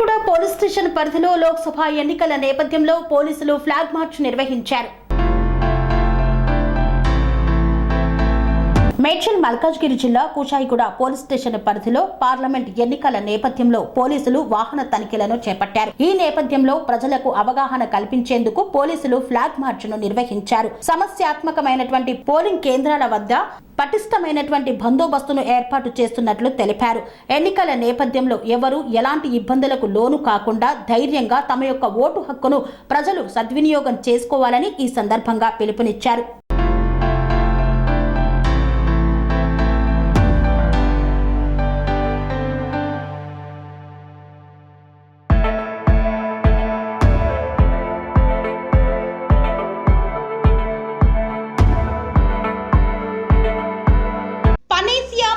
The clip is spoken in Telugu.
కూడా పోలీస్ స్టేషన్ పరిధిలో లోక్సభ ఎన్నికల నేపథ్యంలో పోలీసులు ఫ్లాగ్ మార్చ్ నిర్వహించారు. మేడ్చల్ మల్కాజ్గిరి జిల్లా కుషాయిగూడ పోలీస్ స్టేషన్ పరిధిలో పార్లమెంట్ ఎన్నికల నేపథ్యంలో పోలీసులు వాహన తనిఖీలను చేపట్టారు. ఈ నేపథ్యంలో ప్రజలకు అవగాహన కల్పించేందుకు పోలీసులు ఫ్లాగ్ మార్చ్ను నిర్వహించారు. సమస్యాత్మకమైనటువంటి పోలింగ్ కేంద్రాల వద్ద పటిష్టమైనటువంటి బందోబస్తును ఏర్పాటు చేస్తున్నట్లు తెలిపారు. ఎన్నికల నేపథ్యంలో ఎవరు ఎలాంటి ఇబ్బందులకు లోను కాకుండా ధైర్యంగా తమ యొక్క ఓటు హక్కును ప్రజలు సద్వినియోగం చేసుకోవాలని ఈ సందర్భంగా పిలుపునిచ్చారు.